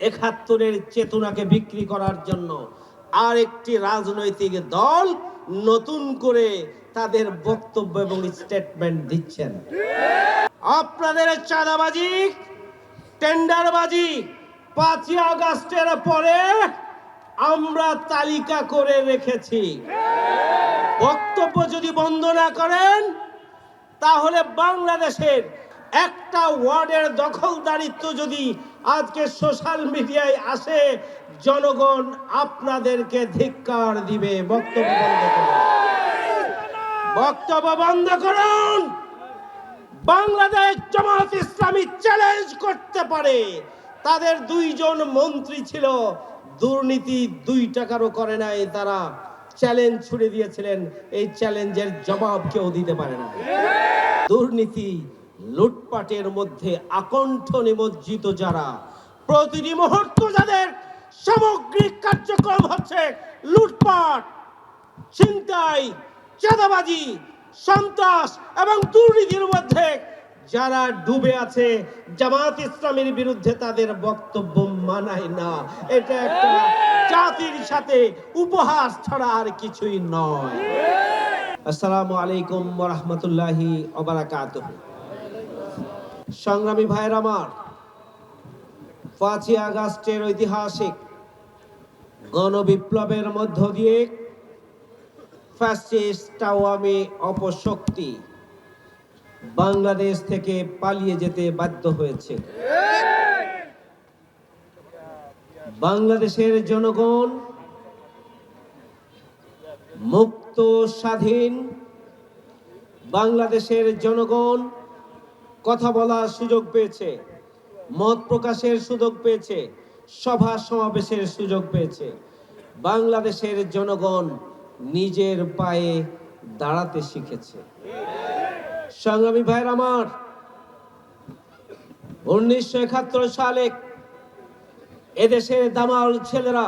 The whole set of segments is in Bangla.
একাত্তরের চেতনাকে বিক্রি করার জন্য আর একটি রাজনৈতিক দল নতুন করে তাদের বক্তব্য এবং স্টেটমেন্ট দিচ্ছেন। আপনাদের চাঁদাবাজি, টেন্ডারবাজি পাঁচই আগস্টের পরে আমরা তালিকা করে রেখেছি। বক্তব্য যদি বন্ধ না করেন, তাহলে বাংলাদেশের একটা ওয়ার্ডের দখলদারিত্ব যদি আজকে সোশ্যাল মিডিয়ায় আসে, জনগণ আপনাদেরকে ধিক্কার দিবে। বক্তব্য বন্ধ করুন। বক্তব্য বন্ধ করুন। বাংলাদেশ জামাত ইসলামী চ্যালেঞ্জ করতে পারে। তাদের দুইজন মন্ত্রী ছিল। দুর্নীতি দুই টাকারও করে নাই তারা। চ্যালেঞ্জ ছুড়ে দিয়েছিলেন। এই চ্যালেঞ্জের জবাব কেউ দিতে পারে না। দুর্নীতি লুটপাটের মধ্যে আকণ্ঠ নিমজ্জিত যারা। প্রতিটি মুহূর্ত যাদের সামগ্রিক কার্যক্রম হচ্ছে লুটপাট, ছিনতাই, চাঁদাবাজি, সন্ত্রাস এবং দুর্নীতির মধ্যে যারা ডুবে আছে জামাত ইসলামের বিরুদ্ধে তাদের বক্তব্য মানায় না। এটা একটা জাতির সাথে উপহাস ছাড়া আর কিছুই নয়। আসসালামু আলাইকুম রহমতুল্লাহি অবরাকাত সংগ্রামী ভাইয়ের আমার। পাঁচই আগস্টের ঐতিহাসিক গণবিপ্লবের মধ্য দিয়ে ফ্যাসিস্ট আওয়ামী অপশক্তি বাংলাদেশ থেকে পালিয়ে যেতে বাধ্য হয়েছে। বাংলাদেশের জনগণ মুক্ত স্বাধীন বাংলাদেশের জনগণ কথা বলার সুযোগ পেয়েছে, মত প্রকাশের সুযোগ পেয়েছে, সভা সমাবেশের সুযোগ পেয়েছে। বাংলাদেশের জনগণ নিজের পায়ে দাঁড়াতে শিখেছে। সংগ্রামী ভাইয়ের আমার, উনিশশো একাত্তর সালে এদেশের দামাল ছেলেরা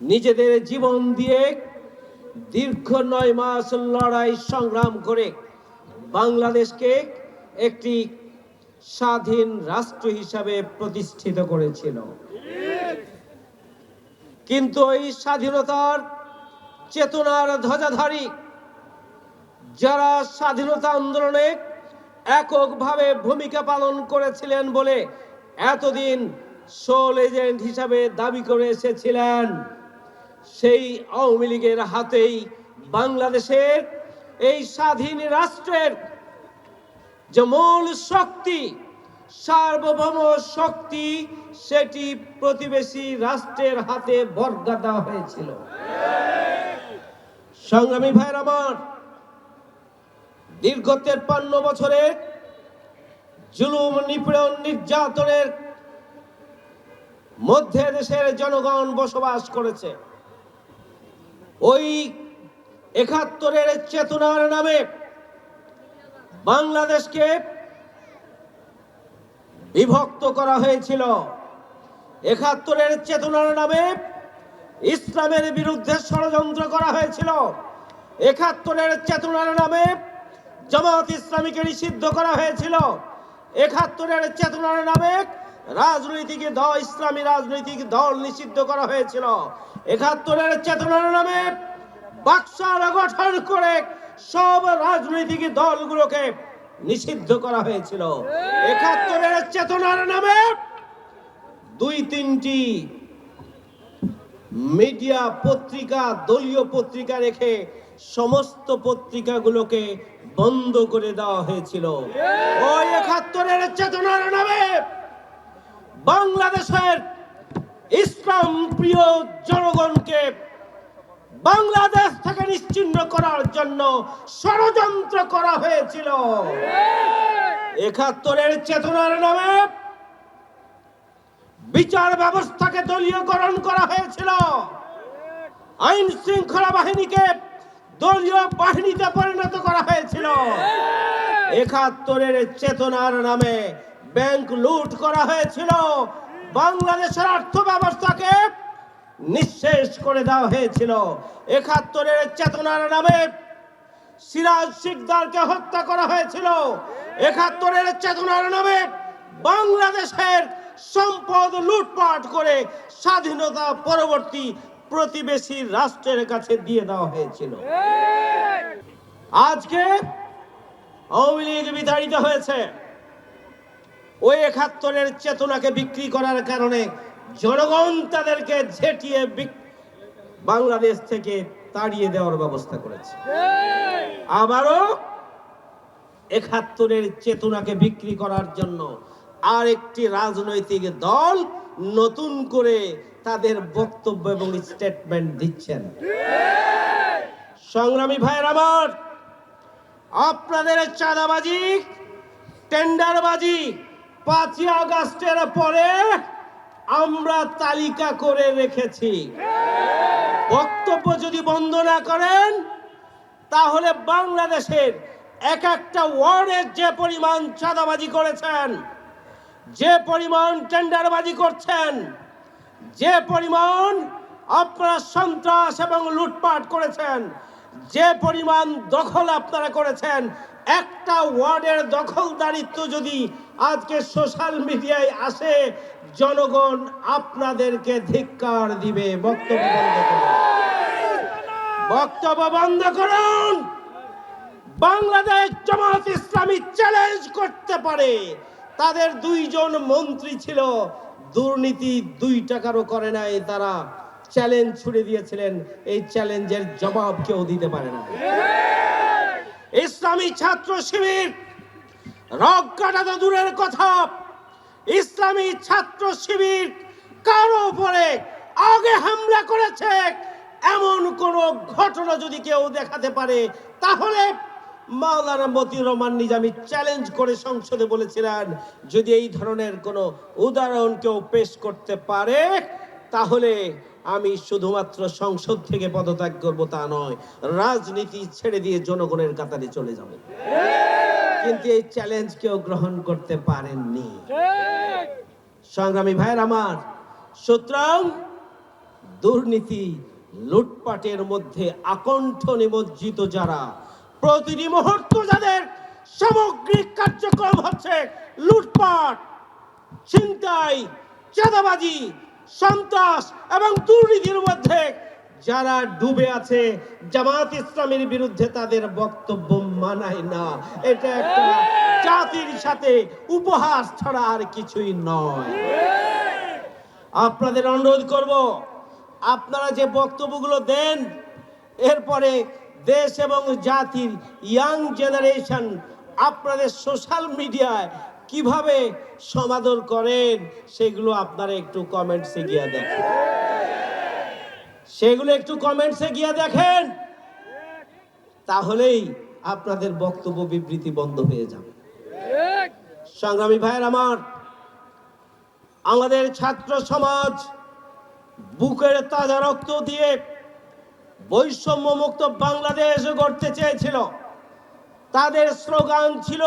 নিজেদের জীবন দিয়ে দীর্ঘ নয় মাস লড়াই সংগ্রাম করে বাংলাদেশকে একটি স্বাধীন রাষ্ট্র হিসাবে প্রতিষ্ঠিত করেছিল। কিন্তু এই স্বাধীনতার চেতনার ধ্বজাধারী যারা স্বাধীনতা আন্দোলনে এককভাবে ভূমিকা পালন করেছিলেন বলে এতদিন সোল এজেন্ট হিসাবে দাবি করে এসেছিলেন, সেই আওয়ামী লীগের হাতেই বাংলাদেশের এই স্বাধীন রাষ্ট্রের যে মূল শক্তি, সার্বভৌম শক্তি, সেটি প্রতিবেশী রাষ্ট্রের হাতে বর্গা দেওয়া হয়েছিল। সংগ্রামী ভাইয়ের আমার, দীর্ঘ তেপ্পান্ন বছরে জুলুম, নিপীড়ন, নির্যাতনের মধ্যে দেশের জনগণ বসবাস করেছে। ওই একাত্তরের চেতনার নামে বাংলাদেশকে বিভক্ত করা হয়েছিল। একাত্তরের চেতনার নামে ইসলামের বিরুদ্ধে ষড়যন্ত্র করা হয়েছিল। একাত্তরের চেতনার নামে জামাত ইসলামীকে নিষিদ্ধ করা হয়েছিল। একাত্তরের চেতনার নামে রাজনৈতিক দল, ইসলামী রাজনৈতিক দল নিষিদ্ধ করা হয়েছিল। একাত্তরের চেতনার নামে বাক্সার গঠন করে সব রাজনৈতিক দলগুলোকে নিষিদ্ধ করা হয়েছিল। একাত্তরের চেতনার নামে দুই তিনটি মিডিয়া পত্রিকা, দলীয় পত্রিকা রেখে সমস্ত পত্রিকাগুলোকে বন্ধ করে দেওয়া হয়েছিল। ওই একাত্তরের চেতনার নামে বাংলাদেশের ইসলাম প্রিয় জনগণকে বাংলাদেশ থেকে নিশ্চিন্ন করার জন্য ষড়যন্ত্র করা হয়েছিল। একাত্তরের চেতনার নামে বিচার ব্যবস্থাকে দলীয়করণ করা হয়েছিল। আইন শৃঙ্খলা বাহিনীকে দলীয় বাহিনীতে পরিণত করা হয়েছিল। একাত্তরের চেতনার নামে ব্যাংক লুট করা হয়েছিল। বাংলাদেশের অর্থ ব্যবস্থাকে নিঃশেষ করে দেওয়া হয়েছিল। একাত্তরের চেতনার নামে সিরাজ শিকদারকে হত্যা করা হয়েছিল। একাত্তরের চেতনার নামে বাংলাদেশের সম্পদ লুটপাট করে স্বাধীনতা পরবর্তী প্রতিবেশী রাষ্ট্রের কাছে দিয়ে দেওয়া হয়েছিল। আজকে আওয়ামী লীগ বিতাড়িত হয়েছে। ওই একাত্তরের চেতনাকে বিক্রি করার কারণে জনগণ তাদেরকে ঝেঁটিয়ে বাংলাদেশ থেকে তাড়িয়ে দেওয়ার ব্যবস্থা করেছে। আবারও একাত্তরের চেতনাকে বিক্রি করার জন্য আর একটি রাজনৈতিক দল নতুন করে তাদের বক্তব্য এবং স্টেটমেন্ট দিচ্ছেন। সংগ্রামী ভাইয়ের আমার, আপনাদের চাঁদাবাজি টেন্ডারবাজি পাঁচই আগস্টের পরে আমরা তালিকা করে রেখেছি। বক্তব্য যদি বন্ধ না করেন, তাহলে বাংলাদেশের এক একটা ওয়ার্ডের যে পরিমাণ চাঁদাবাজি করেছেন, যে পরিমাণ টেন্ডারবাজি করছেন, যে পরিমাণ আপনারা সন্ত্রাস এবং লুটপাট করেছেন, যে পরিমাণ দখল আপনারা করেছেন, একটা ওয়ার্ডের দখলদারিত্ব যদি আজকে সোশ্যাল মিডিয়ায় আসে, জনগণ আপনাদেরকে ধিক্কার দিবে। বক্তব্য বন্ধ করুন। বক্তব্য বন্ধ করুন। বাংলাদেশ জামাত ইসলামী চ্যালেঞ্জ করতে পারে। তাদের দুইজন মন্ত্রী ছিল। দুর্নীতি দুই টাকারও করে নাই তারা। চ্যালেঞ্জ ছুড়ে দিয়েছিলেন। এই চ্যালেঞ্জের জবাব কেউ দিতে পারে না। ইসলামী ছাত্র শিবির রক কাটা তো দূরের কথা। ইসলামী ছাত্র শিবির কারও উপরে আগে হামলা করেছে? এমন কোন ঘটনা যদি কেউ দেখাতে পারে, তাহলে মাওলানা মতিউর রহমান নিজামী চ্যালেঞ্জ করে সংসদে বলেছিলেন, যদি এই ধরনের কোনো উদাহরণ কেউ পেশ করতে পারে, তাহলে আমি শুধুমাত্র সংসদ থেকে পদত্যাগ করব তা নয়, রাজনীতি ছেড়ে দিয়ে জনগণের কাতারে চলে যাব। কিন্তু এই চ্যালেঞ্জ কেউ গ্রহণ করতে পারেননি। সংগ্রামী ভাইয়ের আমার সুতরাং দুর্নীতি লুটপাটের মধ্যে আকণ্ঠ নিমজ্জিত যারা প্রতিটি মুহূর্ত যাদের সামগ্রিক কার্যক্রম হচ্ছে লুটপাট ছিনতাই চাঁদাবাজি সন্ত্রাস এবং দুর্নীতির মধ্যে যারা ডুবে আছে, জামাত ইসলামের বিরুদ্ধে তাদের বক্তব্য মানায় না। এটা একটা জাতির সাথে উপহাস ছাড়া আর কিছুই নয়। আপনাদের অনুরোধ করব, আপনারা যে বক্তব্যগুলো দেন, এরপরে দেশ এবং জাতির ইয়াং জেনারেশন আপনাদের সোশ্যাল মিডিয়ায় কীভাবে সমাদর করেন, সেগুলো আপনারা একটু কমেন্টসে গিয়ে দেখেন। সেগুলো একটু কমেন্টসে গিয়ে দেখেন। তাহলেই আপনাদের বক্তব্য বিবৃতি বন্ধ হয়ে যাবে। সংগ্রামী ভাইয়ের আমার, আমাদের ছাত্র সমাজ বুকের তাজা রক্ত দিয়ে বৈষম্য মুক্ত বাংলাদেশ গড়তে চেয়েছিল। তাদের স্লোগান ছিল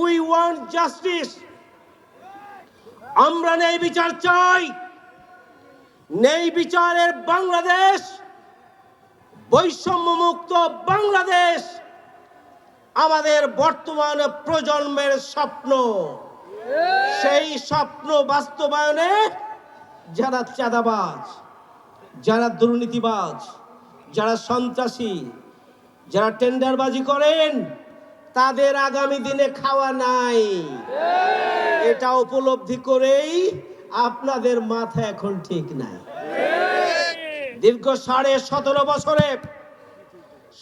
উই ওয়ান্ট জাস্টিস আমরা নেই বিচার চাই। নেই বিচারের বাংলাদেশ বৈষম্য মুক্ত বাংলাদেশ, আমাদের বর্তমান প্রজন্মের স্বপ্ন। সেই স্বপ্ন বাস্তবায়নে যারা চাঁদাবাজ, যারা দুর্নীতিবাজ, যারা সন্ত্রাসী, যারা টেন্ডারবাজি করেন, তাদের আগামী দিনে খাওয়া নাই। এটা উপলব্ধি করেই আপনাদের মাথা এখন ঠিক নাই। দীর্ঘ সাড়ে সতেরো বছরে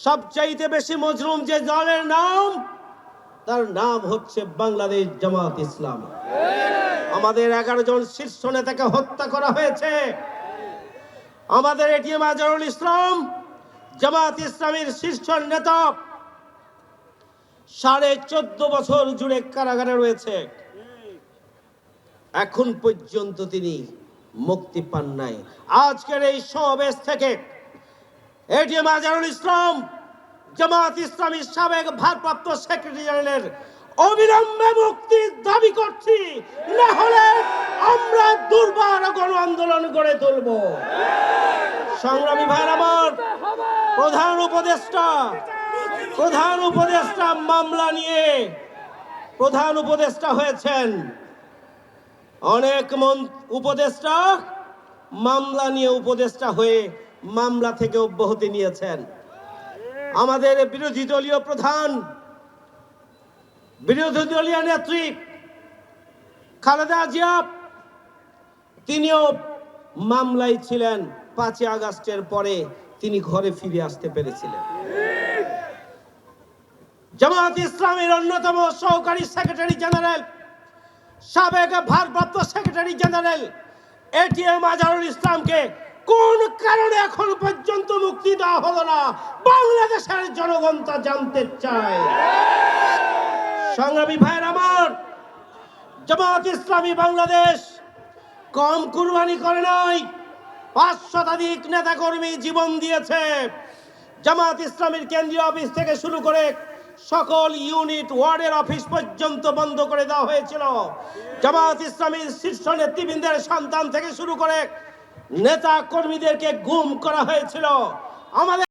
সবচাইতে বেশি মজলুম যে দলের নাম, তার নাম হচ্ছে বাংলাদেশ জামাত ইসলাম। আমাদের এগারো জন শীর্ষ নেতাকে হত্যা করা হয়েছে। আমাদের এটিএম আজহারুল ইসলাম, জামাত ইসলামের শীর্ষ নেতা, সাড়ে চোদ্দ বছর জুড়ে কারাগারে রয়েছে। এখন পর্যন্ত তিনি মুক্তি পান নাই। আজকের এই সমাবেশ থেকে এটিএম আজহারুল ইসলাম জামাত ইসলামীর সাবেক ভারপ্রাপ্ত সেক্রেটারি জেনারেলের অবিলম্বে মুক্তির দাবি করছি, না হলে আমরা দুর্বার গণ আন্দোলন গড়ে তুলব। সংগ্রামী ভাইয়ের আমার প্রধান উপদেষ্টা প্রধান উপদেষ্টা মামলা নিয়ে প্রধান উপদেষ্টা হয়েছেন অনেক উপদেষ্টা মামলা নিয়ে উপদেষ্টা হয়ে মামলা থেকে অব্যাহতি নিয়েছেন। আমাদের বিরোধী দলীয় প্রধান, বিরোধী দলীয় নেত্রী খালেদা জিয়া, তিনিও মামলায় ছিলেন। পাঁচই আগস্টের পরে তিনি ঘরে ফিরে আসতে পেরেছিলেন। জামায়াত ইসলামের অন্যতম সহকারী সেক্রেটারি জেনারেল সাবেক ভারপ্রাপ্ত সেক্রেটারি জেনারেল এটিএম আজহারুল ইসলামকে কোন কারণে এখন পর্যন্ত মুক্তি দেওয়া হলো না? বাংলাদেশের জনগণ তা জানতে চায়। সংগ্রামী ভাইয়ের আমার, জামাত ইসলামী বাংলাদেশ কম কুরবানি করে নাই, পাঁচ শতাধিক নেতাকর্মী জীবন দিয়েছে। জামাত ইসলামীর কেন্দ্রীয় অফিস থেকে শুরু করে সকল ইউনিট ওয়ার্ডের অফিস পর্যন্ত বন্ধ করে দেওয়া হয়েছিল। জামাত ইসলামীর শীর্ষ নেতৃবৃন্দের সন্তান থেকে শুরু করে নেতা কর্মীদেরকে গুম করা হয়েছিল। আমাদের